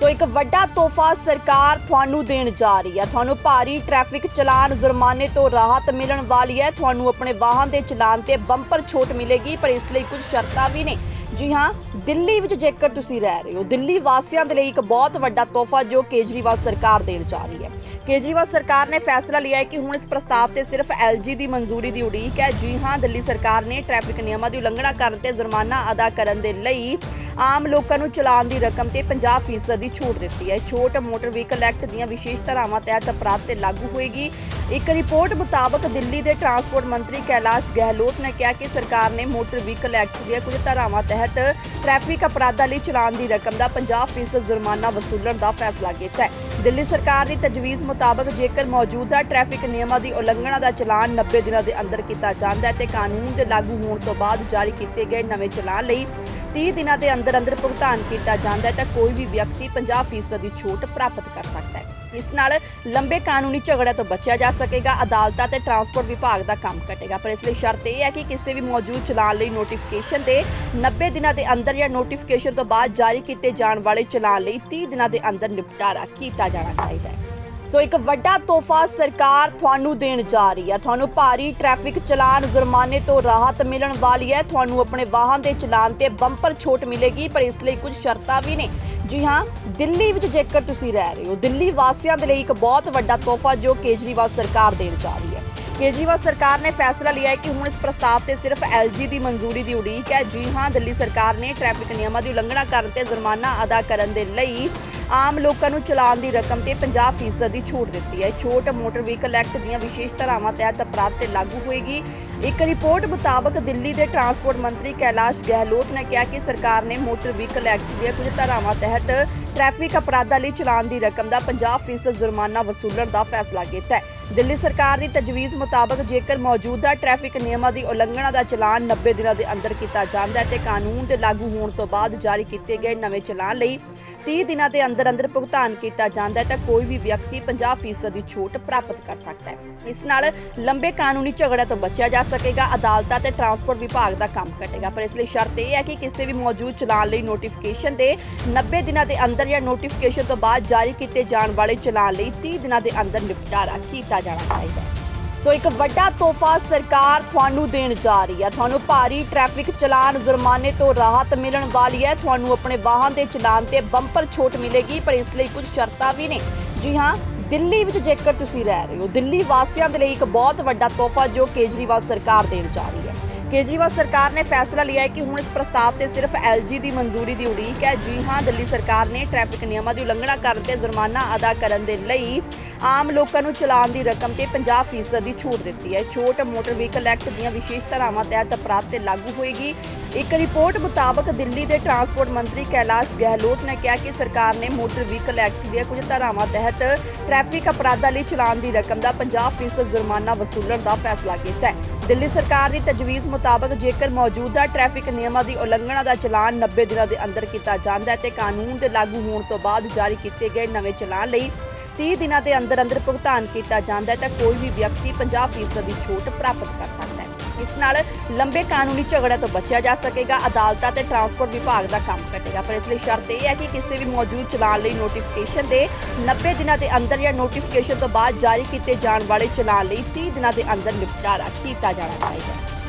ਸੋ ਇੱਕ ਵੱਡਾ ਤੋਹਫਾ ਸਰਕਾਰ ਤੁਹਾਨੂੰ ਦੇਣ ਜਾ ਰਹੀ ਹੈ। ਤੁਹਾਨੂੰ ਭਾਰੀ ਟ੍ਰੈਫਿਕ ਚਲਾਨ, ਜੁਰਮਾਨੇ ਤੋਂ ਰਾਹਤ ਮਿਲਣ ਵਾਲੀ ਹੈ। ਤੁਹਾਨੂੰ ਆਪਣੇ ਵਾਹਨ ਦੇ ਚਲਾਨ ਤੇ ਬੰਪਰ ਛੋਟ ਮਿਲੇਗੀ, ਪਰ ਇਸ ਲਈ ਕੁਝ ਸ਼ਰਤਾਂ ਵੀ ਨੇ। ਜੀ ਹਾਂ, ਦਿੱਲੀ ਵਿੱਚ ਜੇਕਰ ਤੁਸੀਂ ਰਹਿ ਰਹੇ ਹੋ, ਦਿੱਲੀ ਵਾਸੀਆਂ ਦੇ ਲਈ ਇੱਕ ਬਹੁਤ ਵੱਡਾ ਤੋਹਫਾ ਜੋ ਕੇਜਰੀਵਾਲ ਸਰਕਾਰ ਦੇਣ ਜਾ ਰਹੀ ਹੈ। ਕੇਜਰੀਵਾਲ ਸਰਕਾਰ ਨੇ ਫੈਸਲਾ ਲਿਆ ਹੈ ਕਿ ਹੁਣ ਇਸ ਪ੍ਰਸਤਾਵ ਤੇ ਸਿਰਫ ਐਲਜੀ ਦੀ ਮਨਜ਼ੂਰੀ ਦੀ ਉਡੀਕ ਹੈ। ਜੀ ਹਾਂ, ਦਿੱਲੀ ਸਰਕਾਰ ਨੇ ਟ੍ਰੈਫਿਕ ਨਿਯਮਾਂ ਦੀ ਉਲੰਘਣਾ ਕਰਨ ਤੇ ਜੁਰਮਾਨਾ ਅਦਾ ਕਰਨ ਦੇ ਲਈ ਆਮ ਲੋਕਾਂ ਨੂੰ ਚਲਾਨ ਦੀ ਰਕਮ ਤੇ 50% ਦੀ ਛੂਟ ਦਿੱਤੀ ਹੈ। ਛੋਟ ਮੋਟਰ ਵਹੀਕਲ ਐਕਟ ਦੀਆਂ ਵਿਸ਼ੇਸ਼ ਧਾਰਾਵਾਂ ਤਹਿਤ ਅਪਰਾਧ ਤੇ ਲਾਗੂ ਹੋਏਗੀ। ਇੱਕ ਰਿਪੋਰਟ ਮੁਤਾਬਕ ਦਿੱਲੀ ਦੇ ਟਰਾਂਸਪੋਰਟ ਮੰਤਰੀ ਕੈਲਾਸ਼ ਗਹਿਲੋਤ ਨੇ ਕਿਹਾ ਕਿ ਸਰਕਾਰ ਨੇ ਮੋਟਰ ਵਹੀਕਲ ਐਕਟ ਦੀਆਂ ਕੁਝ ਧਾਰਾਵਾਂ ਤਹਿਤ ਟ੍ਰੈਫਿਕ ਅਪਰਾਧਾਂ ਲਈ ਚਲਾਨ ਦੀ ਰਕਮ ਦਾ 50% ਜੁਰਮਾਨਾ ਵਸੂਲਣ ਦਾ ਫੈਸਲਾ ਕੀਤਾ ਹੈ। ਦਿੱਲੀ ਸਰਕਾਰ ਦੀ ਤਜਵੀਜ਼ ਮੁਤਾਬਕ ਜੇਕਰ ਮੌਜੂਦਾ ਟ੍ਰੈਫਿਕ ਨਿਯਮਾਂ ਦੀ ਉਲੰਘਣਾ ਦਾ ਚਲਾਨ 90 ਦਿਨਾਂ ਦੇ ਅੰਦਰ ਕੀਤਾ ਜਾਂਦਾ ਹੈ ਤੇ ਕਾਨੂੰਨ ਦੇ ਲਾਗੂ ਹੋਣ ਤੋਂ ਬਾਅਦ ਜਾਰੀ ਕੀਤੇ ਗਏ ਨਵੇਂ ਚਲਾਨ ਲਈ 30 ਦਿਨਾਂ ਦੇ ਅੰਦਰ ਅੰਦਰ ਭੁਗਤਾਨ ਕੀਤਾ ਜਾਂਦਾ ਹੈ ਤਾਂ ਕੋਈ ਵੀ ਵਿਅਕਤੀ 50% ਦੀ ਛੋਟ ਪ੍ਰਾਪਤ ਕਰ ਸਕਦਾ ਹੈ। ਇਸ ਨਾਲ ਲੰਬੇ ਕਾਨੂੰਨੀ ਝਗੜਿਆਂ ਤੋਂ ਬਚਿਆ ਜਾ ਸਕੇਗਾ, ਅਦਾਲਤਾਂ ਤੇ ਟਰਾਂਸਪੋਰਟ ਵਿਭਾਗ ਦਾ ਕੰਮ ਘਟੇਗਾ। ਪਰ ਇਸ ਲਈ ਸ਼ਰਤ ਇਹ ਹੈ ਕਿ ਕਿਸੇ ਵੀ ਮੌਜੂਦ ਚਲਾਨ ਲਈ ਨੋਟੀਫਿਕੇਸ਼ਨ ਦੇ 90 ਦਿਨਾਂ ਦੇ ਅੰਦਰ ਜਾਂ ਨੋਟੀਫਿਕੇਸ਼ਨ ਤੋਂ ਬਾਅਦ ਜਾਰੀ ਕੀਤੇ ਜਾਣ ਵਾਲੇ ਚਲਾਨ ਲਈ 30 ਦਿਨਾਂ ਦੇ ਅੰਦਰ ਨਿਪਟਾਰਾ ਕੀਤਾ ਜਾਣਾ ਚਾਹੀਦਾ ਹੈ। ਸੋ ਇੱਕ ਵੱਡਾ ਤੋਹਫਾ ਸਰਕਾਰ ਤੁਹਾਨੂੰ ਦੇਣ ਜਾ ਰਹੀ ਹੈ। ਤੁਹਾਨੂੰ ਭਾਰੀ ਟ੍ਰੈਫਿਕ ਚਲਾਨ ਜੁਰਮਾਨੇ ਤੋਂ ਰਾਹਤ ਮਿਲਣ ਵਾਲੀ ਹੈ। ਤੁਹਾਨੂੰ ਆਪਣੇ ਵਾਹਨ ਦੇ ਚਲਾਨ ਤੇ ਬੰਪਰ ਛੋਟ ਮਿਲੇਗੀ, ਪਰ ਇਸ ਲਈ ਕੁਝ ਸ਼ਰਤਾਂ ਵੀ ਨੇ। ਜੀ ਹਾਂ, ਦਿੱਲੀ ਵਿੱਚ ਜੇਕਰ ਤੁਸੀਂ ਰਹਿ ਰਹੇ ਹੋ, ਦਿੱਲੀ ਵਾਸੀਆਂ ਦੇ ਲਈ ਇੱਕ ਬਹੁਤ ਵੱਡਾ ਤੋਹਫਾ ਜੋ ਕੇਜਰੀਵਾਲ ਸਰਕਾਰ ਦੇਣ ਜਾ ਰਹੀ ਹੈ। ਕੇਜਰੀਵਾਲ ਸਰਕਾਰ ਨੇ ਫੈਸਲਾ ਲਿਆ ਹੈ ਕਿ ਹੁਣ ਇਸ ਪ੍ਰਸਤਾਵ ਤੇ ਸਿਰਫ ਐਲਜੀ ਦੀ ਮਨਜ਼ੂਰੀ ਦੀ ਉਡੀਕ ਹੈ। ਜੀ ਹਾਂ, ਦਿੱਲੀ ਸਰਕਾਰ ਨੇ ਟ੍ਰੈਫਿਕ ਨਿਯਮਾਂ ਦੀ ਉਲੰਘਣਾ ਕਰਨ ਤੇ ਜੁਰਮਾਨਾ ਅਦਾ ਕਰਨ ਦੇ ਲਈ ਆਮ ਲੋਕਾਂ ਨੂੰ ਚਲਾਨ ਦੀ ਰਕਮ ਤੇ 50% ਦੀ ਛੂਟ ਦਿੱਤੀ ਹੈ। ਛੋਟ ਮੋਟਰ ਵਹੀਕਲ ਐਕਟ ਦੀਆਂ ਵਿਸ਼ੇਸ਼ ਧਾਰਾਵਾਂ ਤਹਿਤ ਅਪਰਾਧ ਤੇ ਲਾਗੂ ਹੋਏਗੀ। ਇੱਕ ਰਿਪੋਰਟ ਮੁਤਾਬਕ ਦਿੱਲੀ ਦੇ ਟਰਾਂਸਪੋਰਟ ਮੰਤਰੀ ਕੈਲਾਸ਼ ਗਹਿਲੋਤ ਨੇ ਕਿਹਾ ਕਿ ਸਰਕਾਰ ਨੇ ਮੋਟਰ ਵਹੀਕਲ ਐਕਟ ਦੀਆਂ ਕੁਝ ਧਾਰਾਵਾਂ ਤਹਿਤ ਟ੍ਰੈਫਿਕ ਅਪਰਾਧਾਂ ਲਈ ਚਲਾਨ ਦੀ ਰਕਮ ਦਾ 50% ਜੁਰਮਾਨਾ ਵਸੂਲਣ ਦਾ ਫੈਸਲਾ ਕੀਤਾ ਹੈ। ਦਿੱਲੀ ਸਰਕਾਰ ਦੀ ਤਜਵੀਜ਼ ਮੁਤਾਬਕ ਜੇਕਰ ਮੌਜੂਦਾ ਟ੍ਰੈਫਿਕ ਨਿਯਮਾਂ ਦੀ ਉਲੰਘਣਾ ਦਾ ਚਲਾਨ 90 ਦਿਨਾਂ ਦੇ ਅੰਦਰ ਕੀਤਾ ਜਾਂਦਾ ਹੈ ਤੇ ਕਾਨੂੰਨ ਦੇ ਲਾਗੂ ਹੋਣ ਤੋਂ ਬਾਅਦ ਜਾਰੀ ਕੀਤੇ ਗਏ ਨਵੇਂ ਚਲਾਨ ਲਈ 30 ਦਿਨਾਂ ਦੇ ਅੰਦਰ ਅੰਦਰ ਭੁਗਤਾਨ ਕੀਤਾ ਜਾਂਦਾ ਹੈ ਤਾਂ ਕੋਈ ਵੀ ਵਿਅਕਤੀ 50% ਦੀ ਛੋਟ ਪ੍ਰਾਪਤ ਕਰ ਸਕਦਾ ਹੈ। ਇਸ ਨਾਲ ਲੰਬੇ ਕਾਨੂੰਨੀ ਝਗੜਿਆਂ ਤੋਂ ਬਚਿਆ ਜਾ ਸਕੇਗਾ, ਅਦਾਲਤਾਂ ਤੇ ਟਰਾਂਸਪੋਰਟ ਵਿਭਾਗ ਦਾ ਕੰਮ ਘਟੇਗਾ। ਪਰ ਇਸ ਲਈ ਸ਼ਰਤ ਇਹ ਹੈ ਕਿ ਕਿਸੇ ਵੀ ਮੌਜੂਦ ਚਲਾਨ ਲਈ ਨੋਟੀਫਿਕੇਸ਼ਨ ਦੇ 90 ਦਿਨਾਂ ਦੇ ਅੰਦਰ ਜਾਂ ਨੋਟੀਫਿਕੇਸ਼ਨ ਤੋਂ ਬਾਅਦ ਜਾਰੀ ਕੀਤੇ ਜਾਣ ਵਾਲੇ ਚਲਾਨ ਲਈ 30 ਦਿਨਾਂ ਦੇ ਅੰਦਰ ਨਿਪਟਾਰਾ ਕੀਤਾ ਜਾਣਾ ਚਾਹੀਦਾ ਹੈ। ਸੋ ਇੱਕ ਵੱਡਾ ਤੋਹਫਾ ਸਰਕਾਰ ਤੁਹਾਨੂੰ ਦੇਣ ਜਾ ਰਹੀ ਹੈ। ਤੁਹਾਨੂੰ ਭਾਰੀ ਟ੍ਰੈਫਿਕ ਚਲਾਨ, ਜੁਰਮਾਨੇ ਤੋਂ ਰਾਹਤ ਮਿਲਣ ਵਾਲੀ ਹੈ। ਤੁਹਾਨੂੰ ਆਪਣੇ ਵਾਹਨ ਦੇ ਚਲਾਨ ਤੇ ਬੰਪਰ ਛੋਟ ਮਿਲੇਗੀ, ਪਰ ਇਸ ਲਈ ਕੁਝ ਸ਼ਰਤਾਂ ਵੀ ਨੇ। ਜੀ ਹਾਂ, ਦਿੱਲੀ ਵਿੱਚ ਜੇਕਰ ਤੁਸੀਂ ਰਹਿ ਰਹੇ ਹੋ, ਦਿੱਲੀ ਵਾਸੀਆਂ ਦੇ ਲਈ ਇੱਕ ਬਹੁਤ ਵੱਡਾ ਤੋਹਫਾ ਜੋ ਕੇਜਰੀਵਾਲ ਸਰਕਾਰ ਦੇਣ ਜਾ ਰਹੀ ਹੈ। ਕੇਜਰੀਵਾਲ ਸਰਕਾਰ ਨੇ ਫੈਸਲਾ ਲਿਆ ਹੈ ਕਿ ਹੁਣ ਇਸ ਪ੍ਰਸਤਾਵ ਤੇ ਸਿਰਫ ਐਲਜੀ ਦੀ ਮਨਜ਼ੂਰੀ ਦੀ ਉਡੀਕ ਹੈ। ਜੀ ਹਾਂ, ਦਿੱਲੀ ਸਰਕਾਰ ਨੇ ਟ੍ਰੈਫਿਕ ਨਿਯਮਾਂ ਦੀ ਉਲੰਘਣਾ ਕਰਨ ਤੇ ਜੁਰਮਾਨਾ ਅਦਾ ਕਰਨ ਦੇ ਲਈ ਆਮ ਲੋਕਾਂ ਨੂੰ ਚਲਾਨ ਦੀ ਰਕਮ ਤੇ 50% ਦੀ ਛੂਟ ਦਿੱਤੀ ਹੈ। ਛੋਟ ਮੋਟਰ ਵਹੀਕਲ ਐਕਟ ਦੀਆਂ ਵਿਸ਼ੇਸ਼ ਧਾਰਾਵਾਂ ਤਹਿਤ ਅਪਰਾਧ ਤੇ ਲਾਗੂ ਹੋਏਗੀ। ਇੱਕ ਰਿਪੋਰਟ ਮੁਤਾਬਕ ਦਿੱਲੀ ਦੇ ਟਰਾਂਸਪੋਰਟ ਮੰਤਰੀ ਕੈਲਾਸ਼ ਗਹਿਲੋਤ ਨੇ ਕਿਹਾ ਕਿ ਸਰਕਾਰ ਨੇ ਮੋਟਰ ਵਹੀਕਲ ਐਕਟ ਦੀਆਂ ਕੁਝ ਧਾਰਾਵਾਂ ਤਹਿਤ ਟ੍ਰੈਫਿਕ ਅਪਰਾਧਾਂ ਲਈ ਚਲਾਨ ਦੀ ਰਕਮ ਦਾ 50% ਜੁਰਮਾਨਾ ਵਸੂਲਣ ਦਾ ਫੈਸਲਾ ਕੀਤਾ ਹੈ। ਦਿੱਲੀ ਸਰਕਾਰ ਦੀ ਤਜਵੀਜ਼ ਮੁਤਾਬਕ ਜੇਕਰ ਮੌਜੂਦਾ ਟ੍ਰੈਫਿਕ ਨਿਯਮਾਂ ਦੀ ਉਲੰਘਣਾ ਦਾ ਚਲਾਨ 90 ਦਿਨਾਂ ਦੇ ਅੰਦਰ ਕੀਤਾ ਜਾਂਦਾ ਹੈ ਤੇ ਕਾਨੂੰਨ ਦੇ ਲਾਗੂ ਹੋਣ ਤੋਂ ਬਾਅਦ ਜਾਰੀ ਕੀਤੇ ਗਏ ਨਵੇਂ ਚਲਾਨ ਲਈ 30 ਦਿਨਾਂ ਦੇ ਅੰਦਰ ਅੰਦਰ ਭੁਗਤਾਨ ਕੀਤਾ ਜਾਂਦਾ ਹੈ ਤਾਂ ਕੋਈ ਵੀ ਵਿਅਕਤੀ 50% ਦੀ ਛੋਟ ਪ੍ਰਾਪਤ ਕਰ ਸਕਦਾ ਹੈ। ਇਸ ਨਾਲ ਲੰਬੇ ਕਾਨੂੰਨੀ ਝਗੜਿਆਂ ਤੋਂ ਬਚਿਆ ਜਾ ਸਕੇਗਾ, ਅਦਾਲਤਾਂ ਤੇ ਟਰਾਂਸਪੋਰਟ ਵਿਭਾਗ ਦਾ ਕੰਮ ਘਟੇਗਾ। ਪਰ ਇਸ ਲਈ ਸ਼ਰਤ ਇਹ ਹੈ ਕਿ ਕਿਸੇ ਵੀ ਮੌਜੂਦ ਚਲਾਨ ਲਈ ਨੋਟੀਫਿਕੇਸ਼ਨ ਦੇ 90 ਦਿਨਾਂ ਦੇ ਅੰਦਰ ਜਾਂ ਨੋਟੀਫਿਕੇਸ਼ਨ ਤੋਂ ਬਾਅਦ ਜਾਰੀ ਕੀਤੇ ਜਾਣ ਵਾਲੇ ਚਲਾਨ ਲਈ 30 ਦਿਨਾਂ ਦੇ ਅੰਦਰ ਨਿਪਟਾਰਾ ਕੀਤਾ ਜਾਣਾ ਚਾਹੀਦਾ ਹੈ।